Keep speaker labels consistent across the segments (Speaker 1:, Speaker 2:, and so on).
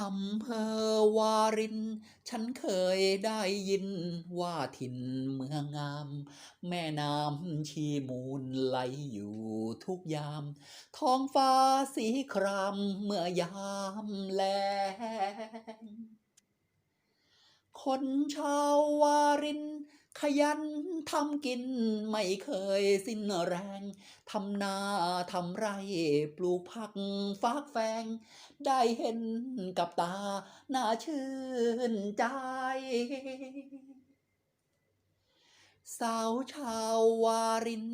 Speaker 1: อำเภอวาริน ฉันเคยได้ยินว่าถิ่นเมืองงาม แม่น้ำชีมูลไหลอยู่ทุกยาม ท้องฟ้าสีครามเมื่อยามแลงคนชาววาริน ขยันทำกินไม่เคยสิ้นแรงทำนาทำไรปลูกผักฟากแฟง ได้เห็นกับตาน่าชื่นใจ สาวชาววาริน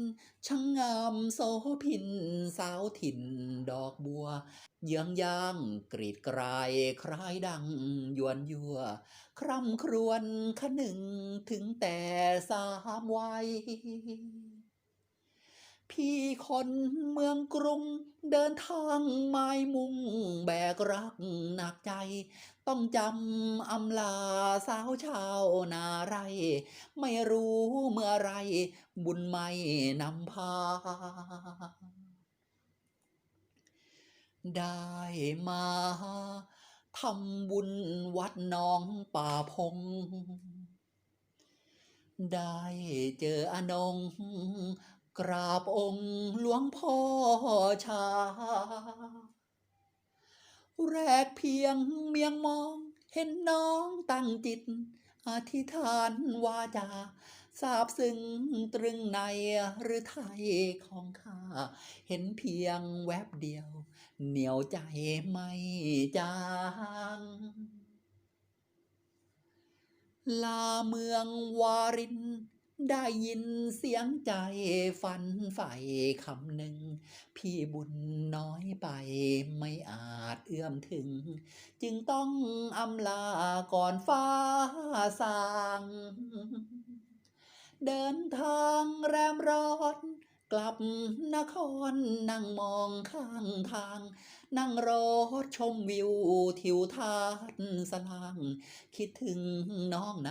Speaker 1: ช่างงามโสพิน สาวถิ่นดอกบัว เยื้องย่างกรีดกรายคล้ายดังยวนยัว คร่ำครวญคะหนึ่งถึงแต่สามวัย พี่คนเมืองกรุง เดินทางไม้มุ่งแบกรักหนักใจ ต้องจำอำลาสาวชาวนาไร ไม่รู้เมื่อไร บุญไม่นำพา ได้มาทำบุญวัดหนองป่าพง ได้เจออนง กราบองค์หลวงพ่อชา แรกเพียงเมียงมองเห็นน้องตั้งจิต อธิษฐานวาจาทราบซึ้งตรึงในหรือไทยของข้า เห็นเพียงแวบเดียว เหนียวใจไม่จางลาเมืองวาริน ได้ยินเสียงใจฝันใฝ่คำหนึ่ง พี่บุญน้อยไปไม่อาจเอื้อมถึง จึงต้องอำลาก่อนฟ้าสางเดินทางแรมร้อนกลับนครนั่งมองข้างทาง นั่งรอชมวิวทิวทัศน์สลาง คิดถึงน้องนะ